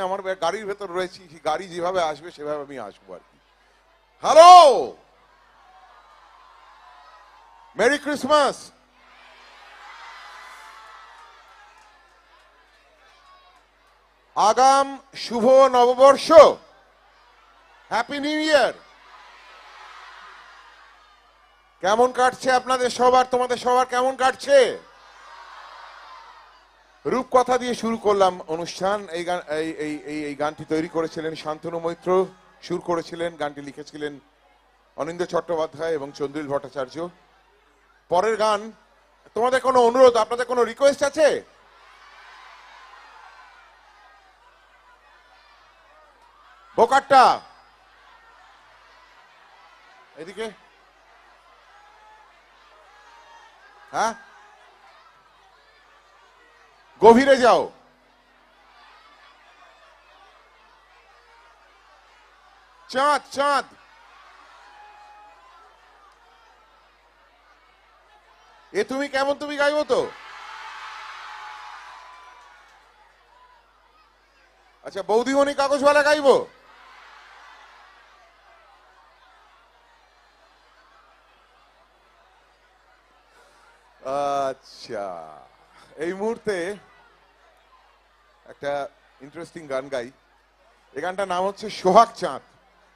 আমার গাড়ির ভেতর রয়েছি গাড়ি যেভাবে আসবে সেভাবে আমি আসব আর কি। হ্যালো মেরি ক্রিসমাস আগাম শুভ নববর্ষ! হ্যাপি নিউ ইয়ার কেমন কাটছে আপনাদের সবার, তোমাদের সবার কেমন কাটছে? রূপকথা দিয়ে শুরু করলাম অনুষ্ঠান। এই গান এই এই গানটি তৈরি করেছিলেন শান্তনু মৈত্র, সুর করেছিলেন, গানটি লিখেছিলেন অনিন্দ চট্টোপাধ্যায় এবং চন্দ্রিল ভট্টাচার্য। পরের গান, তোমাদের কোনো অনুরোধ, আপনাদের কোনো রিকোয়েস্ট আছে? বোকারটা এদিকে। হ্যাঁ? গভীরে যাও। চাঁদ চাঁদ। এ তুমি কেমন তুমি গাইবো তো? আচ্ছা বৌদিমণি কাগজওয়ালা গাইবো? আচ্ছা এই মুহূর্তে একটা ইন্টারেস্টিং গান গাই। এই গানটার নাম হচ্ছে সোহাগ চাঁদ।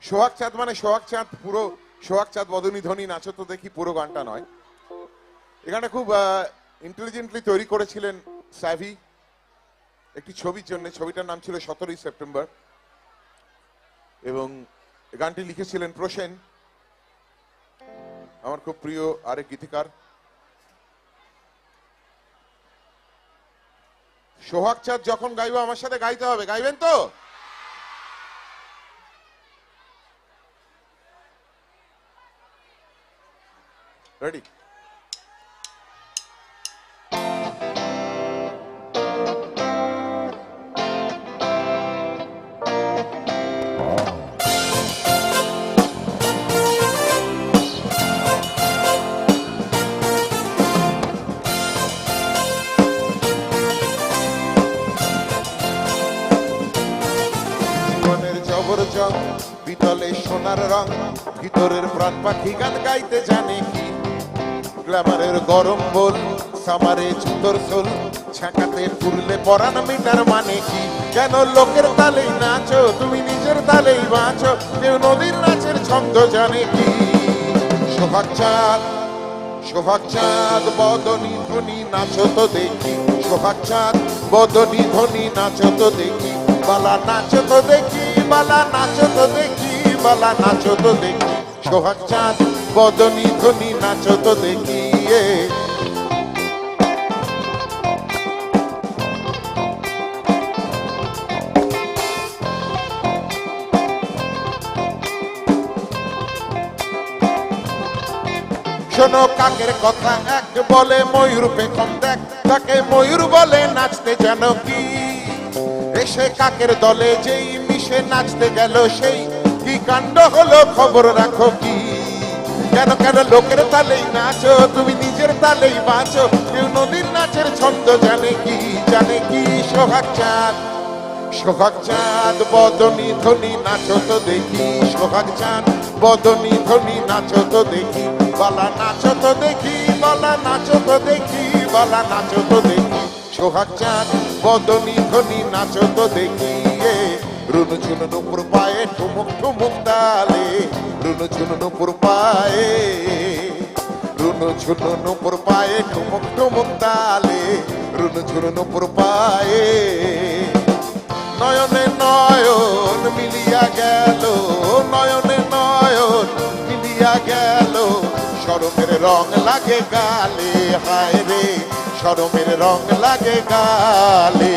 সোহাগ চাঁদ মানে সোহাগ চাঁদ পুরো, সোহাগ চাঁদ, বদনী ধ্বনি নাচো তো দেখি পুরো গানটা নয়। এই গানটা খুব ইন্টেলিজেন্টলি তৈরি করেছিলেন স্যাভি একটি ছবির জন্য, ছবিটার নাম ছিল সতেরোই সেপ্টেম্বর। এবং গানটি লিখেছিলেন প্রসেন। আমার খুব প্রিয় আরেক গীতিকার। সোহাগ চাঁদ যখন গাইবো আমার সাথে গাইতে হবে। গাইবেন তো? রেডি ভিতরের প্রাণ পাখি গান গাইতে জানে কি? গ্ল্যামারের গরম বল, সামারে সোল ছাকাতে পুরলে মিটার মানে কি? কেন লোকের তালেই নাচো, তুমি নিজের তালেই বাঁচো, কেউ নদীর নাচের ছন্দ জানে কি? চাঁদ চাঁদ ধ্বনি নাচো তো দেখি। সোহাগ চাঁদ ধ্বনি নাচো তো দেখি। বালা নাচো তো দেখি, বালা নাচো তো দেখি। বালা, নাচো তো দেখি। সোহাগ চাঁদ, বদনি ধ্বনি, নাচো তো দেখি শোনো কাকের কথা, এক বলে ময়ূর পেখম দেখ। তাকে ময়ূর বলে, নাচতে যেন কি? এসে কাকের দলে যেই মিশে নাচতে গেল সেই কি কাণ্ড হলো খবর রাখো কি কেন কেন লোকের তালেই নাচো, তুমি নিজের তালেই বাঁচো, কেউ নদীর নাচের ছন্দ জানে কি জানে কি সোহাগ চাঁদ সোহাগ চাঁদ, বদনি ধ্বনি নাচো তো দেখি, সোহাগ চাঁদ, বদনি ধ্বনি নাচো তো দেখি, বালা নাচো তো দেখি, বালা নাচো তো দেখি, বালা নাচো তো দেখি, সোহাগ চাঁদ, বদনি ধ্বনি নাচো তো দেখি। রুনু ঝুনু নুপুর পায়ে ঠুমুক ঠুমুক তালে। রুনু ঝুনু নুপুর পায়ে রুনু ঝুনু নুপুর পায়ে ঠুমুক ঠুমুক তালে। রুনু ঝুনু নুপুর পায়ে নয়নে নয়ন মিলিয়া গেল, নয়নে নয়ন মিলিয়া গেল। সরমের রং লাগে গালে, হায় রে সরমের রং লাগে গালে।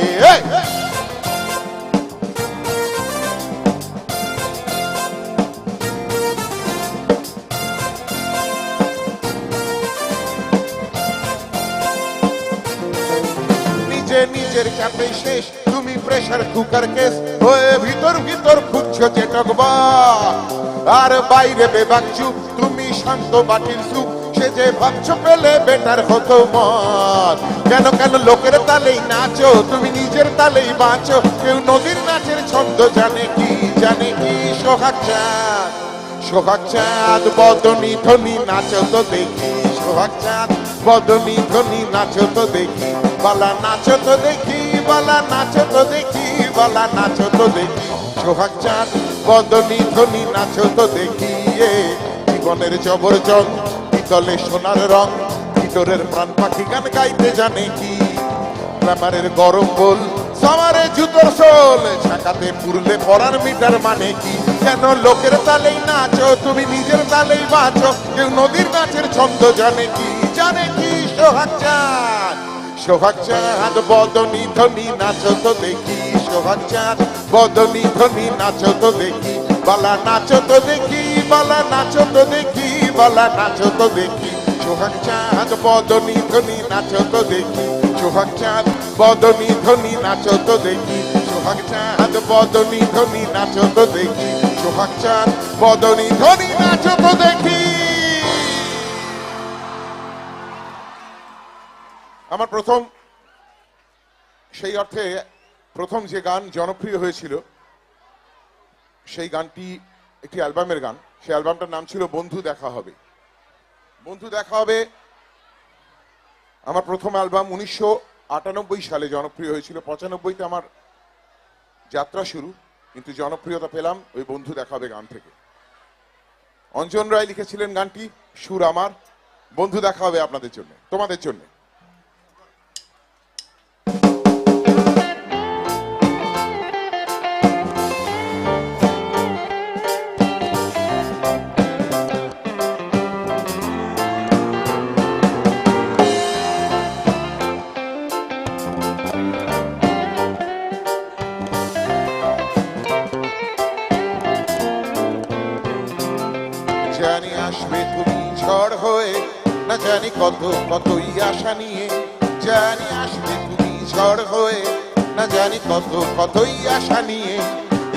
নিজের চাপে শেষ। তুমি প্রেসার কুকার কেস হয়ে ভিতর ভিতর খুঁজছো চেটকবা আর বাইরে বেবাক চুপ, তুমি শান্ত বাটির সুপ সে যে যে পেলে বেটার হতো মত কেন কেন লোকের তালেই নাচো, তুমি নিজের তালেই বাঁচো। কেউ নদীর নাচের ছন্দ জানে কি জানে কি সোহাগ চাঁদ। সোহাগ চাঁদ বদনি ধ্বনি নাচো তো দেখি। চাঁদ বদনি ধ্বনি নাচো তো দেখি, বালা নাচো তো দেখি, বালা নাচো তো দেখি, বালা নাচো তো দেখি। সোহাগ চাঁদ বদনি ধ্বনি নাচো তো দেখি, এ জীবনের জবর জং পিতলে সোনার রং ভিতরের প্রাণ পাখি গান গাইতে জানে কি? গ্রামারের গরম বল সামারে জুতোর সোল ছাকাতে পুরলে পরার মিটার মানে কি? কেন লোকের তালেই নাচো, তুমি নিজের তালেই বাঁচো। কেউ নদীর নাচের ছন্দ জানে কি? জানে কি? সোহাগ চাঁদ সোহাগ চাঁদ, বদনি ধনি, নাচো তো দেখি। সোহাগ চাঁদ, বদনি ধ্বনি নাচো তো দেখি। বালা নাচো তো দেখি, বালা নাচো তো দেখি, বালা নাচো তো দেখি। সোহাগ চাঁদ, বদনি ধ্বনি নাচো তো দেখি। সোহাগ চাঁদ, বদনি ধনি, নাচো তো দেখি। সোহাগ চাঁদ, বদনি ধনি, নাচো তো দেখি। সোহাগ বদনি ধ্বনি নাচো তো দেখি। আমার প্রথম, সেই অর্থে প্রথম যে গান জনপ্রিয় হয়েছিল, সেই গানটি একটি অ্যালবামের গান। সেই অ্যালবামটার নাম ছিল বন্ধু দেখা হবে। বন্ধু দেখা হবে, আমার প্রথম অ্যালবাম উনিশশো আটানব্বই সালে জনপ্রিয় হয়েছিল। পঁচানব্বইতে আমার যাত্রা শুরু। কিন্তু জনপ্রিয়তা পেলাম ওই বন্ধু দেখা হবে গান থেকে। অঞ্জন রায় লিখেছিলেন গানটি, সুর আমার। বন্ধু দেখা হবে আপনাদের জন্য, তোমাদের জন্য।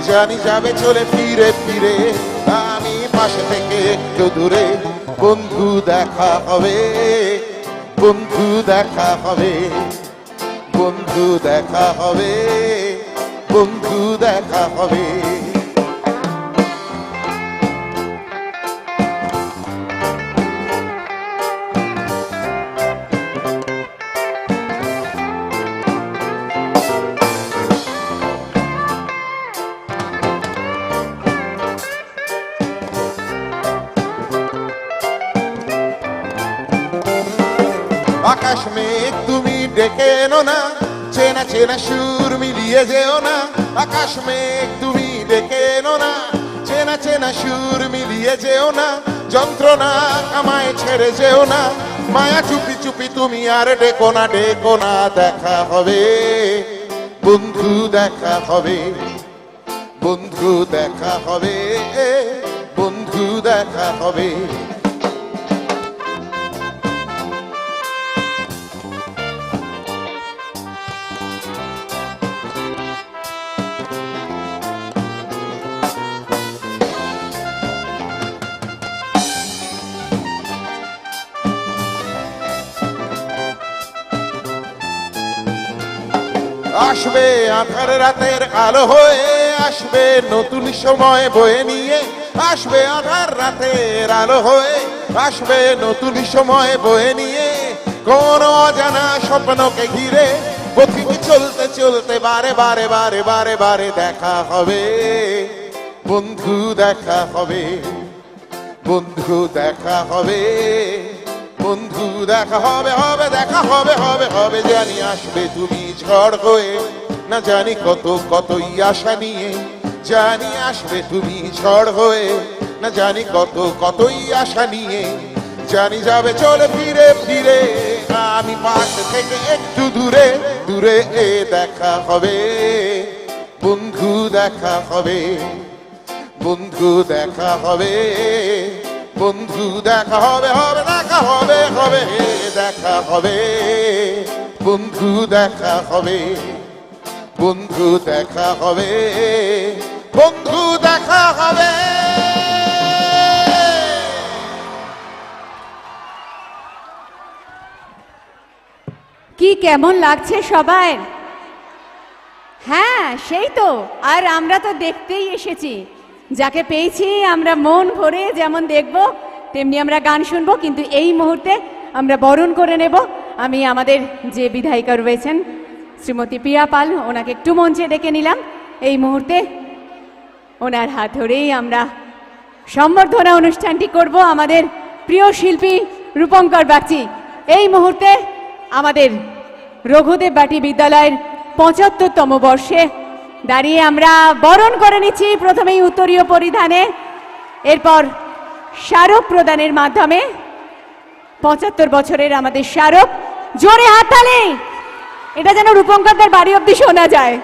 জানি যাবে চলে ফিরে ফিরে। আমি পাশে থেকে একটু দূরে। বন্ধু দেখা হবে, বন্ধু দেখা হবে, বন্ধু দেখা হবে, বন্ধু দেখা হবে। না। চেনা চেনা সুর মিলিয়ে যেও না। আকাশ মেঘ তুমি ডেকে এনো না। চেনা চেনা সুর মিলিয়ে যেও না। যন্ত্রণা আমায় ছেড়ে যেও না। মায়া চুপি চুপি তুমি আর ডেকো না ডেকো না, দেখা হবে। বন্ধু, দেখা হবে। বন্ধু, দেখা হবে। বন্ধু, দেখা হবে। আসবে আধার রাতের আলো হয়ে, আসবে নতুন সময় বয়ে নিয়ে, আসবে আধার রাতের আলো হয়ে, আসবে নতুন সময় বয়ে নিয়ে। কোন অজানা স্বপ্নকে ঘিরে পথিক চলতে চলতে বারে বারে বারে বারে বারে দেখা হবে। বন্ধু দেখা হবে, বন্ধু দেখা হবে। বন্ধু, দেখা হবে হবে, দেখা হবে হবে হবে, জানি আসবে তুমি ঝড় হয়ে। না জানি কত, কতই আশা নিয়ে, জানি আসবে তুমি ঝড় হয়ে। না জানি কত, কতই আশা নিয়ে, জানি যাবে চলে ফিরে ফিরে। আমি পাশ থেকে একটু দূরে দূরে এ দেখা হবে। বন্ধু, দেখা হবে। বন্ধু, দেখা হবে। বন্ধু, দেখা হবে হবে, দেখা হবে হবে, দেখা হবে। বন্ধু, দেখা হবে, বন্ধু, দেখা হবে, বন্ধু, দেখা হবে। কি কেমন লাগছে সবাই? হ্যাঁ সেই তো। আর আমরা তো দেখতেই এসেছি। যাকে পেয়েছি আমরা মন ভরে যেমন দেখব, তেমনি আমরা গান শুনব, কিন্তু এই মুহূর্তে আমরা বরণ করে নেব। আমি আমাদের যে বিধায়িকা রয়েছেন, শ্রীমতী পিয়া পাল, ওনাকে একটু মঞ্চে ডেকে নিলাম। এই মুহূর্তে ওনার হাত ধরেই আমরা সম্বর্ধনা অনুষ্ঠানটি করব আমাদের প্রিয় শিল্পী রূপঙ্কর বাগচি। এই মুহূর্তে আমাদের রঘুদেব বাটি বিদ্যালয়ের পঁচাত্তরতম বর্ষে দাঁড়িয়ে আমরা বরণ করে নিচ্ছি প্রথমেই উত্তরীয় পরিধানে। এরপর স্মারক প্রদানের মাধ্যমে পঁচাত্তর বছরের আমাদের স্মারক জোরে হাততালি। এটা যেন রূপঙ্করদের বাড়ি অব্দি শোনা যায়।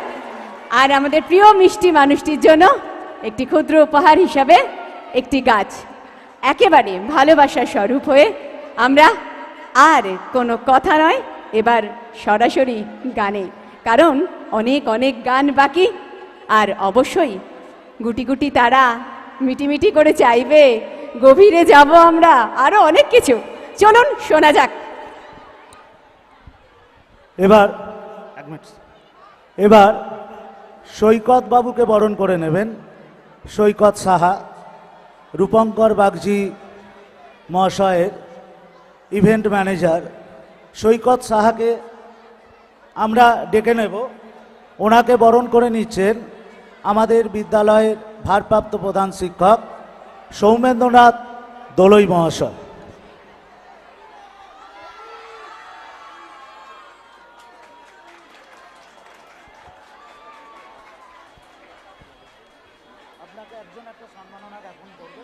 আর আমাদের প্রিয় মিষ্টি মানুষটির জন্য একটি ক্ষুদ্র উপহার হিসাবে একটি গাছ। একেবারে ভালোবাসার স্বরূপ হয়ে আমরা আর কোনো কথা নয়, এবার সরাসরি গানে। কারণ অনেক অনেক গান বাকি। আর অবশ্যই গুটি গুটি তারা মিটিমিটি করে চাইবে। গভীরে যাব আমরা আরও অনেক কিছু। চলুন শোনা যাক। এবার এক মিনিট। এবার সৈকত বাবুকে বরণ করে নেবেন। সৈকত সাহা রূপঙ্কর বাগজি মহাশয়ের ইভেন্ট ম্যানেজার সৈকত সাহাকে আমরা ডেকে নেব। ওনাকে বরণ করে নিচ্ছেন আমাদের বিদ্যালয়ের ভারপ্রাপ্ত প্রধান শিক্ষক সৌমেন্দ্রনাথ দোলই মহাশয় আপনাকে একজন একটা সম্মাননা জ্ঞাপন করবে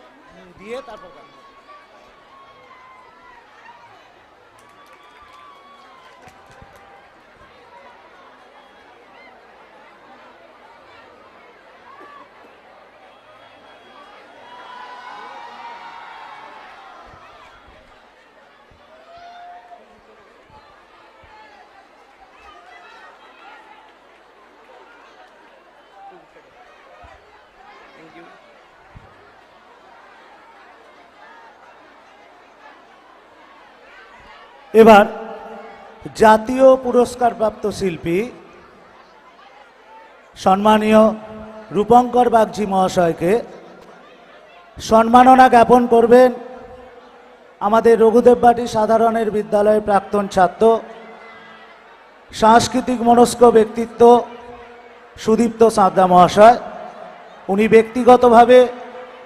দিয়ে তারপর এবার, জাতীয় পুরস্কারপ্রাপ্ত শিল্পী, সম্মানীয় রূপঙ্কর বাগজি মহাশয়কে সম্মাননা জ্ঞাপন করবেন আমাদের রঘুদেববাটি সাধারণের বিদ্যালয়ের প্রাক্তন ছাত্র, সাংস্কৃতিক মনস্ক ব্যক্তিত্ব সুদীপ্ত সাঁতরা মহাশয়। উনি ব্যক্তিগতভাবে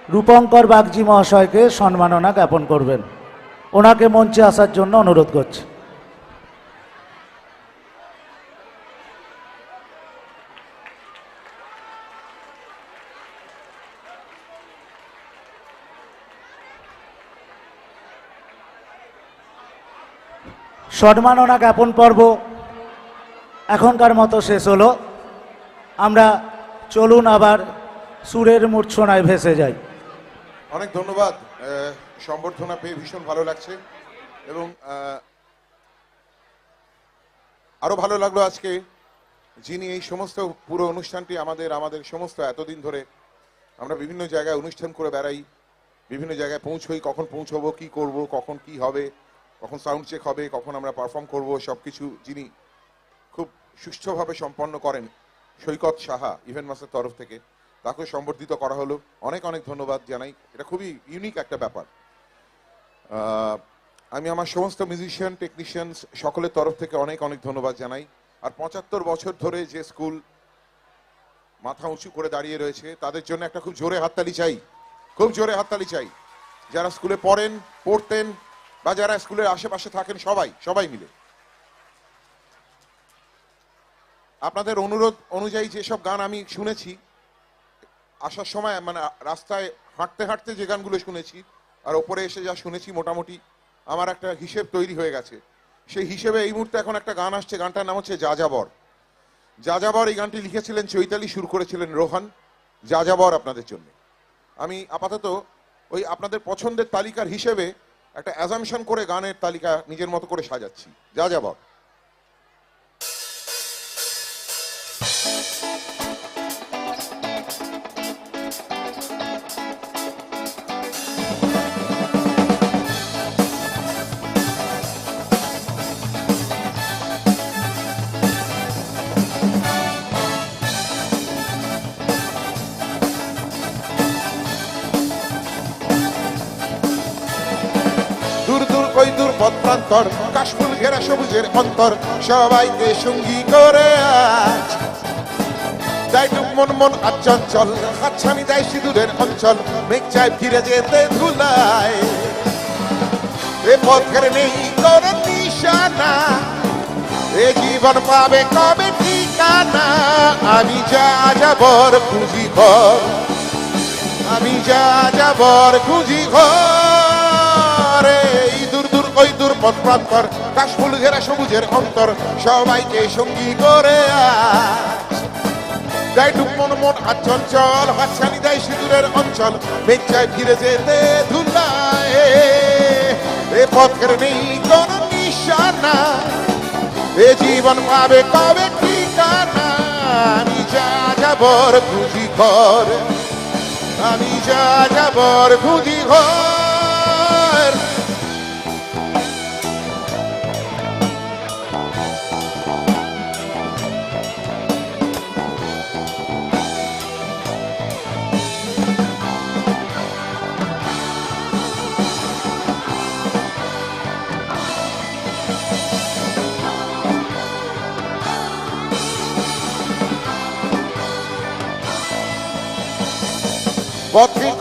রূপঙ্কর বাগজি মহাশয়কে সম্মাননা জ্ঞাপন করবেন। ওনাকে মঞ্চে আসার জন্য অনুরোধ করছি। সম্মাননা জ্ঞাপন পর্ব এখনকার মতো শেষ হলো। আমরা চলুন আবার সুরের মূর্ছনায় ভেসে যাই। অনেক ধন্যবাদ। সম্বর্ধনা পেয়ে ভীষণ ভালো লাগছে এবং আহ, আরও ভালো লাগল আজকে যিনি এই সমস্ত পুরো অনুষ্ঠানটি আমাদের আমাদের সমস্ত এতদিন ধরে আমরা বিভিন্ন জায়গায় অনুষ্ঠান করে বেড়াই বিভিন্ন জায়গায় পৌঁছই কখন পৌঁছবো কি করব কখন কি হবে কখন সাউন্ড চেক হবে কখন আমরা পারফর্ম করব সব কিছু যিনি খুব সুষ্ঠুভাবে সম্পন্ন করেন সৈকত সাহা ইভেন্ট মাসের তরফ থেকে তাকে সম্বর্ধিত করা হলো। অনেক অনেক ধন্যবাদ জানাই। এটা খুবই ইউনিক একটা ব্যাপার। আমি আমার সমস্ত মিউজিশিয়ান টেকনিশিয়ানস সকলের তরফ থেকে অনেক অনেক ধন্যবাদ জানাই। আর পঁচাত্তর বছর ধরে যে স্কুল মাথা উঁচু করে দাঁড়িয়ে রয়েছে, তাদের জন্য একটা খুব জোরে হাততালি চাই। খুব জোরে হাততালি চাই। যারা স্কুলে পড়েন, পড়তেন, বা যারা স্কুলের আশেপাশে থাকেন, সবাই সবাই মিলে। আপনাদের অনুরোধ অনুযায়ী যেসব গান আমি শুনেছি, আসার সময় মানে রাস্তায় হাঁটতে হাঁটতে যে গানগুলো শুনেছি আর ওপরে এসে যা শুনেছি মোটামুটি আমার একটা হিসেব তৈরি হয়ে গেছে। সেই হিসেবে এই মুহূর্তে এখন একটা গান আসছে, গানটার নাম হচ্ছে যাযাবর। যাযাবর এই গানটি লিখেছিলেন চৈতালি, শুরু করেছিলেন রোহান। যাযাবর আপনাদের জন্য। আমি আপাতত ওই আপনাদের পছন্দের তালিকার হিসেবে একটা অ্যাজামশন করে গানের তালিকা নিজের মতো করে সাজাচ্ছি। যাযাবর। প্রান্তর কাশফুল ঘেরা সবুজের অন্তর, সবাইকে সঙ্গী করে আজ। যাই ডুব মন মন আচঞ্চল, হাতছানি দেয় সিঁদুরের অঞ্চল, মেঘ চায় ফিরে যেতে ধুলায়। এ পথের নেই কোনো নিশানা, এ জীবন পাবে কবে ঠিকানা? আমি যা যাবর খুঁজি ঘর আমি যা যাবর খুঁজি ঘর পথ প্রান্তর, কাশফুল ঘেরা সবুজের অন্তর সবাইকে সঙ্গী করে যাই ডুব মন মন আচঞ্চল হাতছানি দেয় সিঁদুরের অঞ্চল, বেচায় ফিরে যেতে ধুলায়। এ পথের নেই কোন নিশানা, এ জীবন পাবে কবে ঠিকানা? আমি যা যাবর খুঁজি ঘর, আমি যা যাবর খুঁজি ঘর।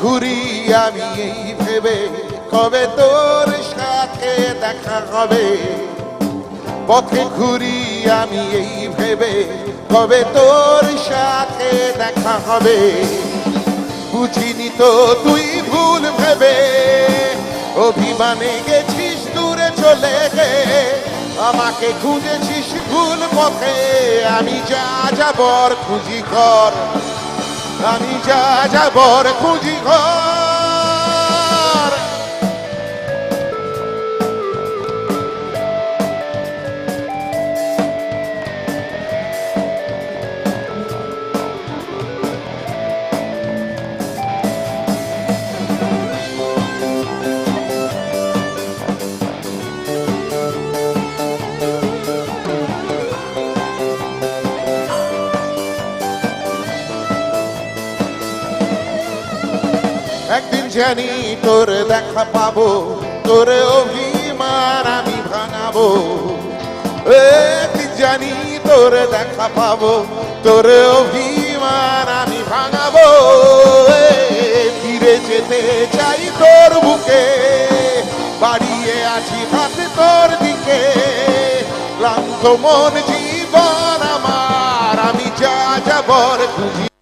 ঘুরি আমি এই ভেবে, কবে তোর সাথে দেখা হবে? পথে ঘুরি আমি এই ভেবে, কবে তোর সাথে দেখা হবে? বুঝিনি তো তুই ভুল ভেবে, অভিমানে গেছিস দূরে চলে গে। আমাকে খুঁজেছিস ভুল পথে, আমি যা যাবর খুঁজি কর আমি যা যাবর খুঁজি ঘর জানি তোর দেখা পাবো, তোর অভিমান আমি ভাঙাবো। জানি তোর দেখা পাবো, তোর অভিমান আমি ভাঙাবো। ফিরে যেতে চাই তোর বুকে, বাড়িয়ে আছি হাত তোর দিকে। ক্লান্ত মন, জীবন আমার, আমি যা যাবর খুঁজি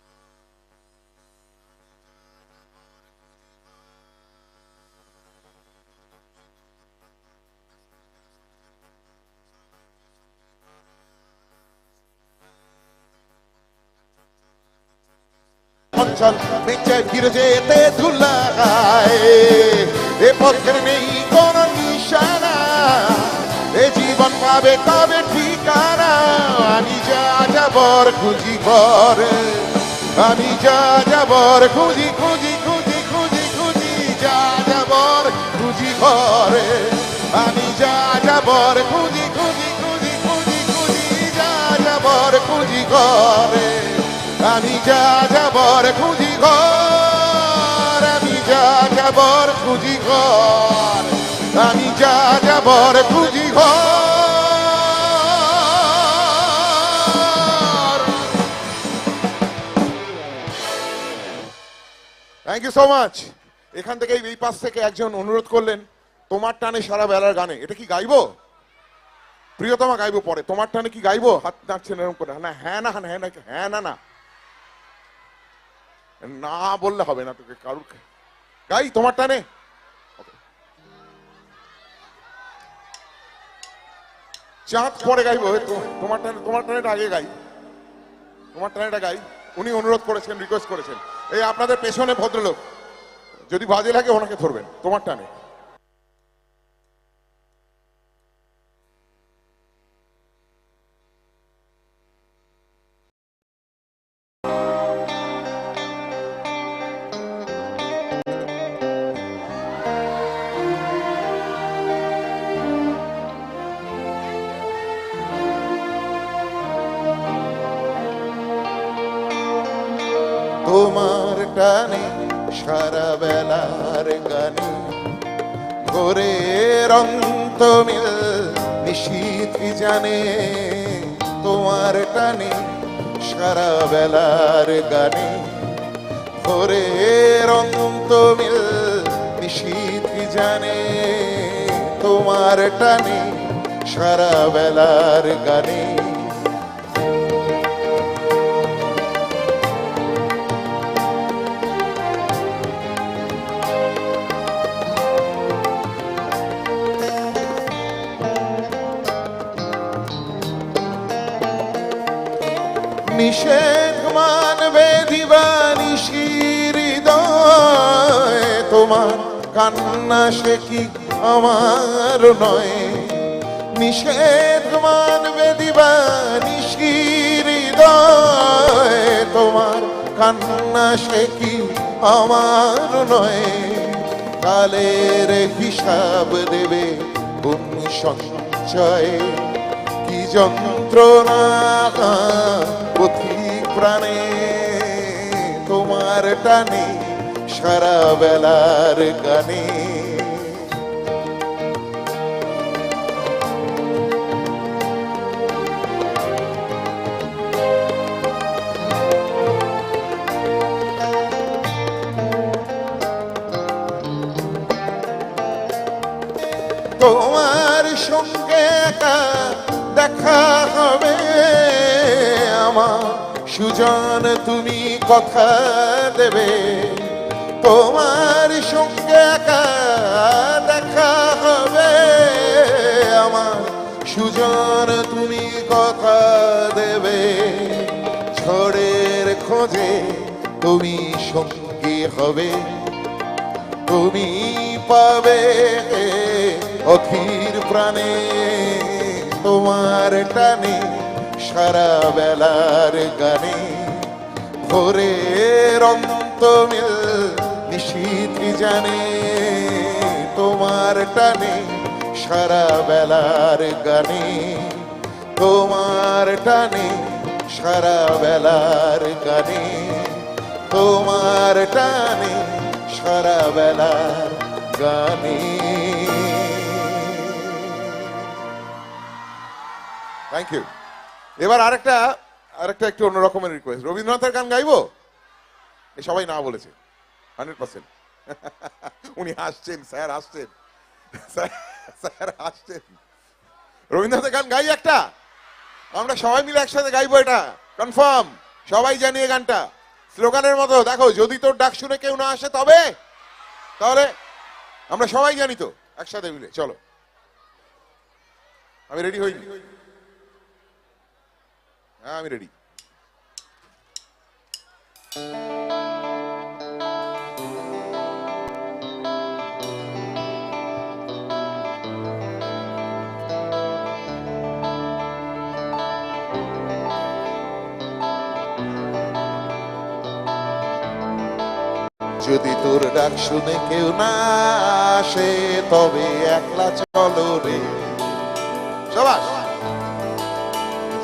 যাবর খুঁজি ঘর, আমি যা যাবর খুঁজি ঘর। থ্যাংক ইউ সো মাচ এখান থেকে এই পাশ থেকে একজন অনুরোধ করলেন, তোমার টানে সারা বেলার গানে। এটা কি গাইবো? প্রিয়তমা গাইবো পরে। তোমার টানে কি গাইবো? হাত নাচছেন এরকম করে। না হ্যাঁ না হ্যাঁ না হ্যাঁ না না। না বললে হবে না তোকে, কারুর গাই তোমার টানে। চাঁদ পরে গাইব তোমার টানে, তোমার টানেটা আগে গাই। তোমার টানেটা গাই। উনি অনুরোধ করেছেন রিকোয়েস্ট করেছেন। এই আপনাদের পেছনে ভদ্রলোক, যদি বাজে লাগে ওনাকে ধরবেন, তোমার টানে। সারা বেলার গানে ভোরের অন্ত মিল নিশীত জানে তোমার টানে সারা বেলার গানে ভোরের অন্ত মিল নিশীত জানে তোমার টানে সারা বেলার গানে নিষেধ মানবে দিবানিশি হৃদয় তোমার কান্না সে কি আমার নয়? নিষেধ মানবে দিবানিশি হৃদয় তোমার কান্না সে কি আমার নয়? কালের হিসাব দেবে সঞ্চয়, কি যন্ত্রণা প্রাণে তোমার টানে সারা বেলার গানে। তোমার সঙ্গে দেখা হবে আমার সুজন, তুমি কথা দেবে। তোমার সঙ্গে দেখা হবে। আমার সুজন, তুমি কথা দেবে। ঝড়ের খোঁজে তুমি সঙ্গী হবে। তুমি পাবে অধীর প্রাণে তোমার টানে। সারা বেলার গানে ভোরের অন্ত মিল নিশীত জানে তোমার টানে সারা বেলার গানে তোমার টানে সারা বেলার গানে তোমার টানে সারা বেলার গানে। থ্যাংক ইউ এবার আরেকটা আরেকটা একটু অন্য রকমের রিকোয়েস্ট রবীন্দ্রনাথের গান গাইবো? সবাই না বলেছে হান্ড্রেড পার্সেন্ট উনি হাসছেন, স্যার হাসছেন। স্যার হাসছেন। রবীন্দ্রনাথের গান গাই একটা? আমরা সবাই মিলে একসাথে গাইবো এটা। কনফার্ম সবাই জানি এই গানটা। স্লোগানের মতো, দেখো, যদি তোর ডাক শুনে কেউ না আসে, তবে? তাহলে আমরা সবাই জানি তো, একসাথে মিলে। চলো। আমি রেডি হইনি। আমি রেডি যদি তোর ডাক শুনে কেউ না আসে তবে একলা চলো রে। সবাস।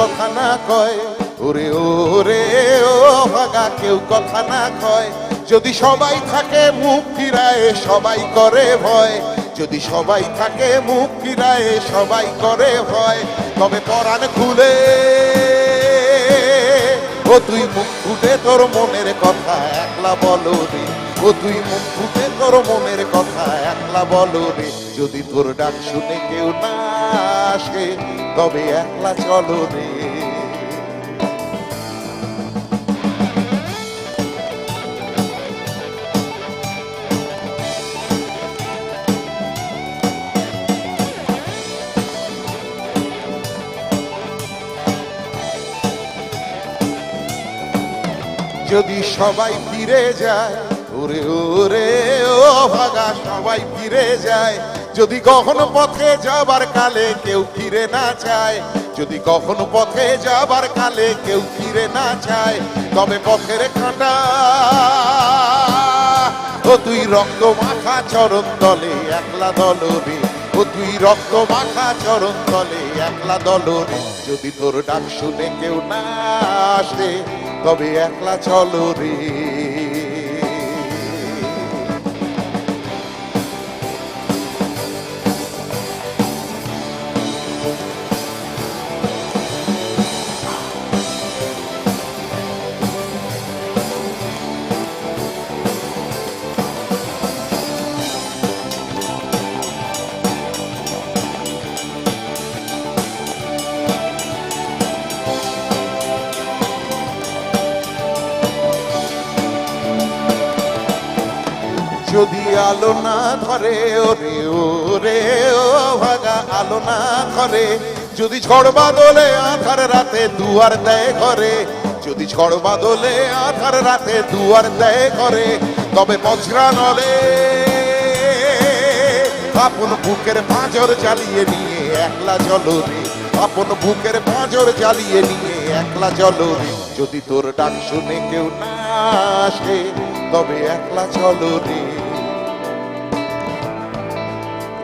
কথা না কয়। ওরে ওরে, ও ভাগা, কেউ কথা না কয়। যদি সবাই থাকে, মুখ ফিরায়, সবাই করে ভয়। যদি সবাই থাকে, মুখ ফিরায়, সবাই করে ভয়। তবে পরাণ খুলে। ও তুই মুখ ফুটে তোর মনের কথা, একলা বলো রে। ও তুই মুখ ফুটে তোর মনের কথা, একলা বলো রে। যদি তোর ডাক শুনে কেউ না আসে, তবে একলা চলো রে। যদি সবাই ফিরে যায়, ওরে ওরে, ও ভাগা, সবাই ফিরে যায় যদি কখনো পথে যাবার কালে কেউ ফিরে না চায়, যদি কখনো পথে যাবার কালে কেউ ফিরে না চায়, তবে পথের কাঁটা ও তুই রক্ত মাখা চরণ তলে একলা দলরে ও তুই রক্ত মাখা চরণ তলে একলা দলরে যদি তোর ডাক শুনে কেউ না আসে, তবে একলা চলো রে। যদি আলো না ধরে, ওরে ওরে, ও ভাগা, আলো না ধরে। যদি ঝড় বাদলে আধার রাতে দুয়ার দেয় ঘরে, যদি ঝড় বাদলে আধার রাতে দুয়ার দেয় ঘরে, তবে বজ্রা নলে আপন বুকের পাঁজর জ্বালিয়ে নিয়ে একলা চলো রে। আপন বুকের পাঁজর জ্বালিয়ে নিয়ে একলা চলো রে। যদি তোর ডাক শুনে কেউ না আসে, তবে একলা চলো রে।